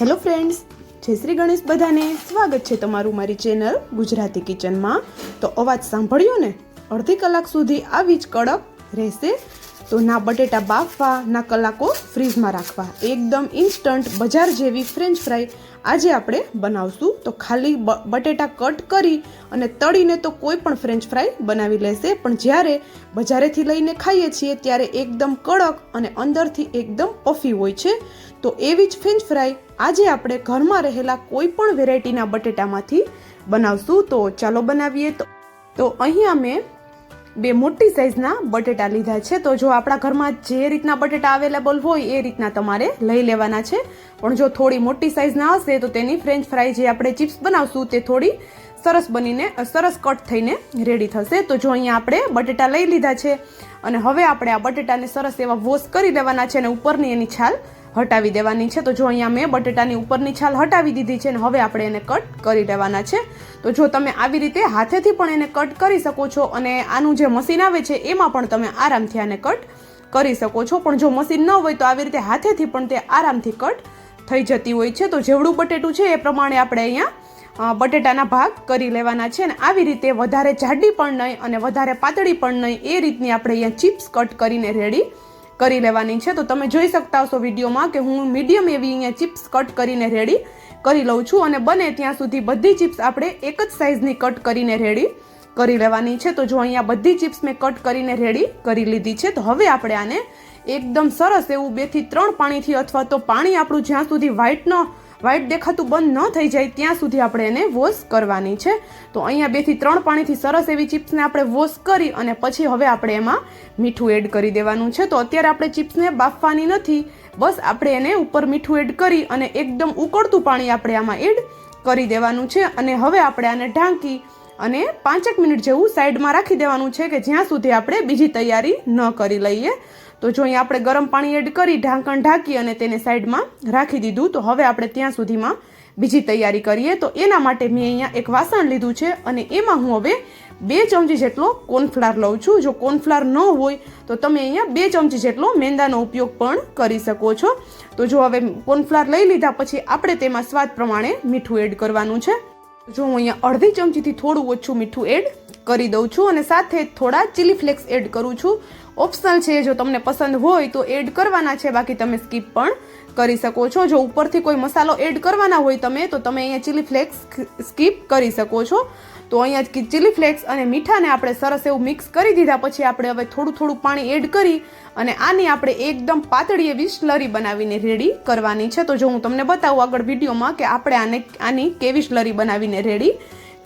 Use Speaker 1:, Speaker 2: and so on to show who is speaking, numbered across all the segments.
Speaker 1: Hello friends, જય શ્રી ગણેશ બધાને. સ્વાગત છે તમારું મારી ચેનલ ગુજરાતી કિચનમાં. તો અવાજ સાંભળ્યો ને? અડધી કલાક સુધી આવી જ કડક રહેશે. તો ના બટેટા બાફવા, ના કલાકો ફ્રીઝમાં રાખવા. એકદમ ઇન્સ્ટન્ટ બજાર જેવી ફ્રેન્ચ ફ્રાય આજે આપણે બનાવશું. તો ખાલી બટેટા કટ કરી અને તળીને તો કોઈ પણ ફ્રેન્ચ ફ્રાય બનાવી લેશે. પણ જ્યારે બજારેથી લઈને ખાઈએ છીએ, ત્યારે એકદમ કડક અને અંદરથી એકદમ પફી હોય છે. તો એવી જ ફ્રેન્ચ ફ્રાય આજે આપણે ઘરમાં રહેલા કોઈ પણ વેરાયટીના બટેટામાંથી બનાવશું. તો ચાલો બનાવીએ. તો તો અહીંયા મેં બે મોટી સાઇઝના બટેટા લીધા છે. તો જો આપણા ઘરમાં જે રીતના બટેટા અવેલેબલ હોય એ રીતના તમારે લઈ લેવાના છે. પણ જો થોડી મોટી સાઇઝના હશે તો તેની ફ્રેન્ચ ફ્રાય જે આપણે ચિપ્સ બનાવશું તે થોડી સરસ બનીને, સરસ કટ થઈને રેડી થશે. તો જો અહીંયા આપણે બટેટા લઈ લીધા છે અને હવે આપણે આ બટેટાને સરસ એવા વોશ કરી લેવાના છે અને ઉપરની એની છાલ હટાવી દેવાની છે. તો જો અહીંયા મેં બટેટાની ઉપરની છાલ હટાવી દીધી છે અને હવે આપણે એને કટ કરી લેવાના છે. તો જો તમે આવી રીતે હાથેથી પણ એને કટ કરી શકો છો અને આનું જે મશીન આવે છે એમાં પણ તમે આરામથી આને કટ કરી શકો છો. પણ જો મશીન ન હોય તો આવી રીતે હાથેથી પણ તે આરામથી કટ થઈ જતી હોય છે. તો જેવડું બટેટું છે એ પ્રમાણે આપણે અહીંયા બટેટાના ભાગ કરી લેવાના છે અને આવી રીતે વધારે જાડી પણ નહીં અને વધારે પાતળી પણ નહીં. એ રીતની આપણે અહીંયા ચિપ્સ કટ કરીને રેડી કરી લેવાની છે. તો તમે જોઈ શકતા હશો વિડીયોમાં કે હું મીડિયમ એવી અહીંયા ચિપ્સ કટ કરીને રેડી કરી લઉં છું અને બને ત્યાં સુધી બધી ચિપ્સ આપણે એક જ સાઇઝની કટ કરીને રેડી કરી લેવાની છે. તો જો અહીંયા બધી ચિપ્સ મેં કટ કરીને રેડી કરી લીધી છે, તો હવે આપણે આને એકદમ સરસ એવું બેથી ત્રણ પાણીથી અથવા તો પાણી આપણું જ્યાં સુધી વ્હાઈટ ન વ્હાઈટ દેખાતું બંધ ન થઈ જાય ત્યાં સુધી આપણે એને વોશ કરવાની છે. તો અહીંયા બેથી ત્રણ પાણીથી સરસ એવી ચિપ્સને આપણે વોશ કરી અને પછી હવે આપણે એમાં મીઠું એડ કરી દેવાનું છે. તો અત્યારે આપણે ચિપ્સને બાફવાની નથી. બસ આપણે એને ઉપર મીઠું એડ કરી અને એકદમ ઉકળતું પાણી આપણે આમાં એડ કરી દેવાનું છે. અને હવે આપણે આને ઢાંકી અને પાંચેક મિનિટ જેવું સાઈડમાં રાખી દેવાનું છે કે જ્યાં સુધી આપણે બીજી તૈયારી ન કરી લઈએ. તો જો અહીંયા આપણે ગરમ પાણી એડ કરી ઢાંકણ ઢાંકી અને તેને સાઈડમાં રાખી દીધું, તો હવે આપણે ત્યાં સુધીમાં બીજી તૈયારી કરીએ. તો એના માટે મેં અહીંયા એક વાસણ લીધું છે અને એમાં હું હવે બે ચમચી જેટલો કોર્નફ્લાર લઉં છું. જો કોર્નફ્લાર ન હોય, તો તમે અહીંયા બે ચમચી જેટલો મેંદાનો ઉપયોગ પણ કરી શકો છો. તો જો હવે કોર્નફ્લાર લઈ લીધા પછી આપણે તેમાં સ્વાદ પ્રમાણે મીઠું એડ કરવાનું છે. જો હું અહીંયા અડધી ચમચીથી થોડું ઓછું મીઠું એડ કરી દઉં છું અને સાથે થોડા ચીલી ફ્લેક્સ એડ કરું છું. ઓપ્શનલ છે, જો તમને પસંદ હોય તો એડ કરવાના છે, બાકી તમે સ્કીપ પણ કરી શકો છો. જો ઉપરથી કોઈ મસાલો એડ કરવાના હોય તમે, તો તમે અહીંયા ચીલી ફ્લેક્સ સ્કીપ કરી શકો છો. તો અહીંયા ચીલી ફ્લેક્સ અને મીઠાને આપણે સરસ એવું મિક્સ કરી દીધા, પછી આપણે હવે થોડું થોડું પાણી એડ કરી અને આની આપણે એકદમ પાતળી એવી સ્લરી બનાવીને રેડી કરવાની છે. તો જો હું તમને બતાવું આગળ વિડીયોમાં કે આપણે આને, આની કેવી સ્લરી બનાવીને રેડી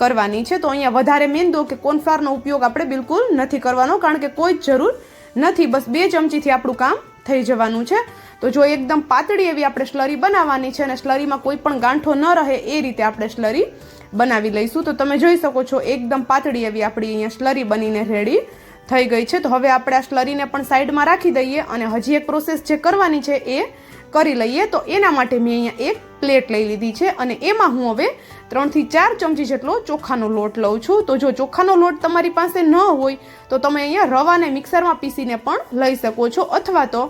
Speaker 1: કરવાની છે. તો અહીંયા વધારે મેંદો કે કોર્નફ્લાવરનો ઉપયોગ આપણે બિલકુલ નથી કરવાનો, કારણ કે કોઈ જ જરૂર નથી, બસ બે ચમચીથી આપણું કામ થઈ જવાનું છે. તો જો એકદમ પાતળી એવી આપણે સ્લરી બનાવવાની છે અને સ્લરીમાં કોઈ પણ ગાંઠો ન રહે એ રીતે આપણે સ્લરી બનાવી લઈશું. તો તમે જોઈ શકો છો, એકદમ પાતળી એવી આપણી અહીંયા સ્લરી બનીને રેડી થઈ ગઈ છે. તો હવે આપણે આ સ્લરીને પણ સાઈડમાં રાખી દઈએ અને હજી એક પ્રોસેસ જે કરવાની છે એ કરી લઈએ. તો એના માટે મેં અહીંયા એક પ્લેટ લઈ લીધી છે અને એમાં હું હવે ત્રણથી ચાર ચમચી જેટલો ચોખાનો લોટ લઉં છું. તો જો ચોખાનો લોટ તમારી પાસે ન હોય, તો તમે અહીંયા રવાને મિક્સરમાં પીસીને પણ લઈ શકો છો. અથવા તો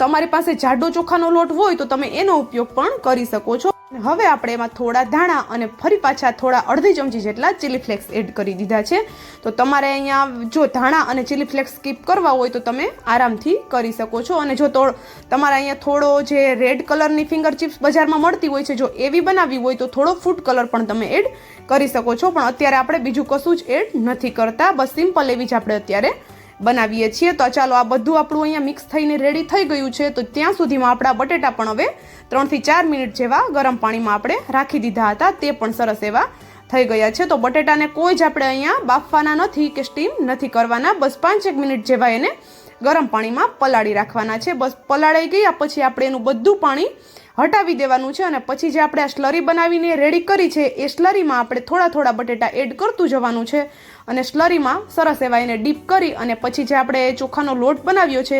Speaker 1: તમારી પાસે જાડો ચોખાનો લોટ હોય, તો તમે એનો ઉપયોગ પણ કરી શકો છો. હવે આપણે એમાં થોડા ધાણા અને ફરી પાછા થોડા અડધી ચમચી જેટલા ચીલી ફ્લેક્સ એડ કરી દીધા છે. તો તમારે અહીંયા જો ધાણા અને ચીલી ફ્લેક્સ સ્કીપ કરવા હોય તો તમે આરામથી કરી શકો છો. અને જો તો તમારે અહીંયા થોડો જે રેડ કલરની ફિંગર ચિપ્સ બજારમાં મળતી હોય છે, જો એવી બનાવવી હોય તો થોડો ફૂડ કલર પણ તમે એડ કરી શકો છો. પણ અત્યારે આપણે બીજું કશું જ એડ નથી કરતા. બસ સિમ્પલ એવી જ આપણે અત્યારે બનાવીએ છીએ. તો ચાલો આ બધું આપણું અહીંયા મિક્સ થઈને રેડી થઈ ગયું છે. તો ત્યાં સુધીમાં આપણા બટેટા પણ હવે ત્રણથી ચાર મિનિટ જેવા ગરમ પાણીમાં આપણે રાખી દીધા હતા. તે પણ સરસ એવા થઈ ગયા છે. તો બટેટાને કોઈ જ આપણે અહીંયા બાફવાના નથી કે સ્ટીમ નથી કરવાના. બસ પાંચેક મિનિટ જેવા એને ગરમ પાણીમાં પલાળી રાખવાના છે. બસ પલાળાઈ ગયા પછી આપણે એનું બધું પાણી હટાવી દેવાનું છે અને પછી જે આપણે આ સ્લરી બનાવીને રેડી કરી છે, એ સ્લરીમાં આપણે થોડા થોડા બટેટા એડ કરતું જવાનું છે. અને સ્લરીમાં સરસ એવા એને ડીપ કરી અને પછી જે આપણે ચોખાનો લોટ બનાવ્યો છે,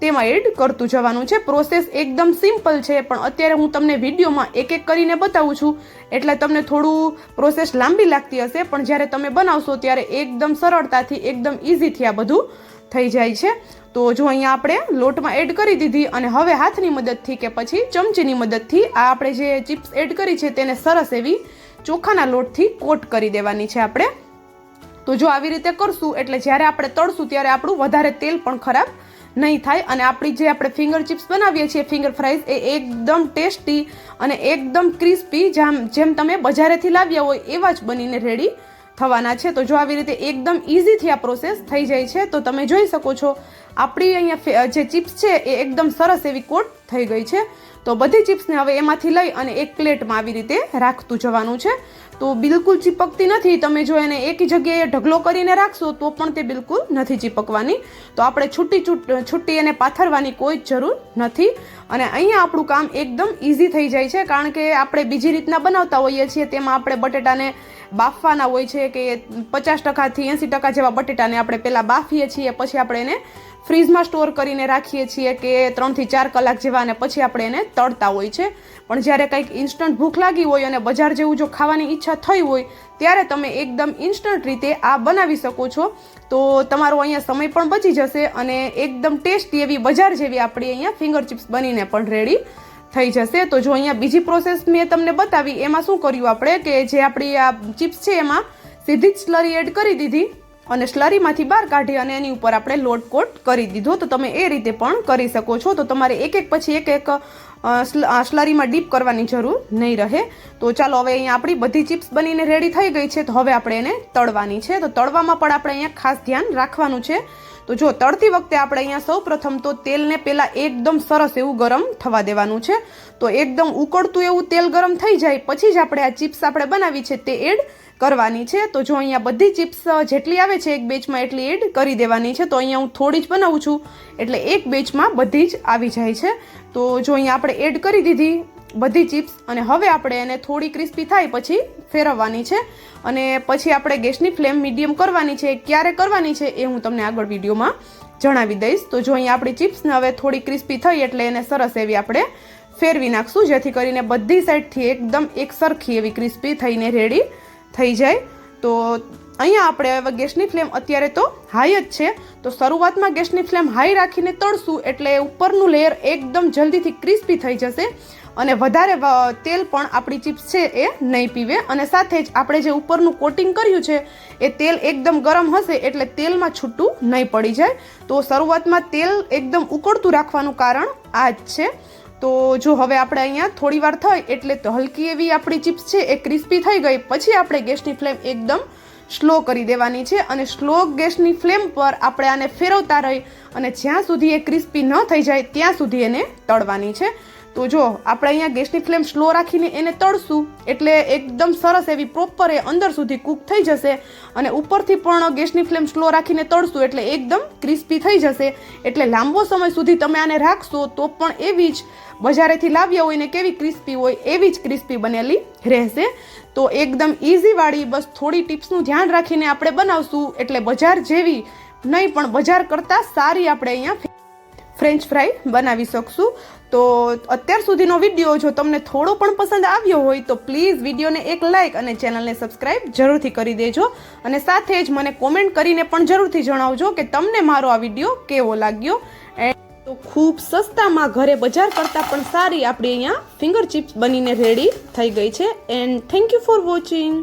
Speaker 1: તેમાં એડ કરતું જવાનું છે. પ્રોસેસ એકદમ સિમ્પલ છે, પણ અત્યારે હું તમને વિડીયોમાં એક એક કરીને બતાવું છું. એટલે તમને થોડું પ્રોસેસ લાંબી લાગતી હશે, પણ જ્યારે તમે બનાવશો ત્યારે એકદમ સરળતાથી, એકદમ ઇઝીથી આ બધું થઈ જાય છે. તો જો અહીંયા આપણે લોટમાં એડ કરી દીધી અને હવે હાથની મદદથી કે પછી ચમચીની મદદથી આ આપણે જે ચિપ્સ એડ કરી છે તેને સરસ એવી ચોખાના લોટથી કોટ કરી દેવાની છે આપણે. તો જો આવી રીતે કરશું, એટલે જ્યારે આપણે તળશું ત્યારે આપણું વધારે તેલ પણ ખરાબ નહીં થાય અને આપણી જે આપણે ફિંગર ચિપ્સ બનાવીએ છીએ ફિંગર ફ્રાઈઝ એ એકદમ ટેસ્ટી અને એકદમ ક્રિસ્પી જેમ જેમ તમે બજારેથી લાવ્યા હોય એવા જ બનીને રેડી થવાના છે, તો જો આવી રીતે એકદમ ઇઝીથી આ પ્રોસેસ થઈ જાય છે, તો તમે જોઈ શકો છો, આપણી અહીંયા જે ચિપ્સ છે, એ એકદમ સરસ એવી કોટ થઈ ગઈ છે. તો બધી ચિપ્સને હવે એમાંથી લઈ અને એક પ્લેટમાં આવી રીતે રાખતું જવાનું છે. તો બિલકુલ ચીપકતી નથી. તમે જો એને એક જગ્યાએ ઢગલો કરીને રાખશો, તો પણ તે બિલકુલ નથી ચીપકવાની. તો આપણે છૂટી છૂટ એને પાથરવાની કોઈ જ જરૂર નથી. અને અહીંયા આપણું કામ એકદમ ઇઝી થઈ જાય છે, કારણ કે આપણે બીજી રીતના બનાવતા હોઈએ છીએ, તેમાં આપણે બટેટાને બાફવાના હોય છે, કે પચાસ ટકાથી એંસી ટકા જેવા બટેટાને આપણે પહેલાં બાફીએ છીએ, પછી આપણે એને ફ્રીઝમાં સ્ટોર કરીને રાખીએ છીએ કે ત્રણથી ચાર કલાક જેવા અને પછી આપણે એને તળતા હોય છે. પણ જ્યારે કંઈક ઇન્સ્ટન્ટ ભૂખ લાગી હોય અને બજાર જેવું જો ખાવાની ઈચ્છા થઈ હોય, ત્યારે તમે એકદમ ઇન્સ્ટન્ટ રીતે આ બનાવી શકો છો. તો તમારો અહીંયા સમય પણ બચી જશે અને એકદમ ટેસ્ટી એવી બજાર જેવી આપણી અહીંયા ફિંગર ચિપ્સ બનીને પણ રેડી થઈ જશે. તો જો અહીંયા બીજી પ્રોસેસ મેં તમને બતાવી, એમાં શું કર્યું આપણે કે જે આપણી આ ચિપ્સ છે એમાં સીધી જ સ્લરી એડ કરી દીધી. અને સ્લરીમાંથી બહાર કાઢી અને એની ઉપર આપણે લોટ કોટ કરી દીધો. તો તમે એ રીતે પણ કરી શકો છો. તો તમારે એક એક પછી એક એક સ્લરીમાં ડીપ કરવાની જરૂર નહીં રહે. તો ચાલો હવે અહીંયા આપણી બધી ચિપ્સ બનીને રેડી થઈ ગઈ છે. તો હવે આપણે એને તળવાની છે. તો તળવામાં પણ આપણે અહીંયા ખાસ ધ્યાન રાખવાનું છે. તો જો તળતી વખતે આપણે અહીંયા સૌ પ્રથમ તો તેલને પહેલાં એકદમ સરસ એવું ગરમ થવા દેવાનું છે. તો એકદમ ઉકળતું એવું તેલ ગરમ થઈ જાય. પછી જ આપણે આ ચિપ્સ આપણે બનાવી છે તે એડ કરવાની છે, તો જો અહીંયા બધી ચિપ્સ જેટલી આવે છે એક બેચમાં એટલી એડ કરી દેવાની છે, તો અહીંયા હું થોડી જ બનાવું છું. એટલે એક બેચમાં બધી જ આવી જાય છે. તો જો અહીંયા આપણે એડ કરી દીધી બધી ચિપ્સ, અને હવે આપણે એને થોડી ક્રિસ્પી થાય પછી ફેરવવાની છે. અને પછી આપણે ગેસની ફ્લેમ મીડિયમ કરવાની છે, ક્યારે કરવાની છે એ હું તમને આગળ વિડીયોમાં જણાવી દઈશ. તો જો અહીંયા આપણી ચિપ્સને હવે થોડી ક્રિસ્પી થઈ એટલે એને સરસ એવી આપણે ફેરવી નાખશું, જેથી કરીને બધી સાઈડથી એકદમ એક સરખી એવી ક્રિસ્પી થઈને રેડી થઈ જાય. તો અહીંયા આપણે હવે ગેસની ફ્લેમ અત્યારે તો હાઈ જ છે. તો શરૂઆતમાં ગેસની ફ્લેમ હાઈ રાખીને તળશું એટલે ઉપરનું લેયર એકદમ જલ્દીથી ક્રિસ્પી થઈ જશે અને વધારે તેલ પણ આપણી ચિપ્સ છે એ નહીં પીવે. અને સાથે જ આપણે જે ઉપરનું કોટિંગ કર્યું છે, એ તેલ એકદમ ગરમ હશે એટલે તેલમાં છૂટું નહીં પડી જાય. તો શરૂઆતમાં તેલ એકદમ ઉકળતું રાખવાનું કારણ આ જ છે. તો જો હવે આપણે અહીંયા થોડી વાર થઈ એટલે તો હલકી એવી આપણી ચિપ્સ છે, એ ક્રિસ્પી થઈ ગઈ. પછી આપણે ગેસની ફ્લેમ એકદમ સ્લો કરી દેવાની છે અને સ્લો ગેસની ફ્લેમ પર આપણે આને ફેરવતા રહી અને જ્યાં સુધી એ ક્રિસ્પી ન થઈ જાય ત્યાં સુધી એને તળવાની છે. તો જો, આપણે અહીંયા ગેસની ફ્લેમ સ્લો રાખીને એને તળશું, એટલે એકદમ સરસ એવી પ્રોપર એ અંદર સુધી કૂક થઈ જશે અને ઉપરથી પણ ગેસની ફ્લેમ સ્લો રાખીને તળશું, એટલે એકદમ ક્રિસ્પી થઈ જશે. એટલે લાંબો સમય સુધી તમે આને રાખશો તો પણ એવી જ બજારેથી લાવ્યા હોય ને કેવી ક્રિસ્પી હોય, એવી જ ક્રિસ્પી બનેલી રહેશે. તો એકદમ ઇઝીવાળી બસ થોડી ટિપ્સનું ધ્યાન રાખીને આપણે બનાવશું, એટલે બજાર જેવી નહીં, પણ બજાર કરતાં સારી આપણે અહીંયા ફ્રેન્ચ ફ્રાય બનાવી શકશું. તો અત્યાર સુધીનો વીડિયો જો તમને થોડો પણ પસંદ આવ્યો હોય તો પ્લીઝ વિડીયોને એક લાઇક અને ચેનલને સબસ્ક્રાઇબ જરૂરથી કરી દેજો. અને સાથે જ મને કોમેન્ટ કરીને પણ જરૂરથી જણાવજો કે તમને મારો આ વીડિયો કેવો લાગ્યો. એન્ડ તો ખૂબ સસ્તામાં ઘરે બજાર કરતાં પણ સારી આપણી અહીંયા ફિંગર ચિપ્સ બનીને રેડી થઈ ગઈ છે. And thank you for watching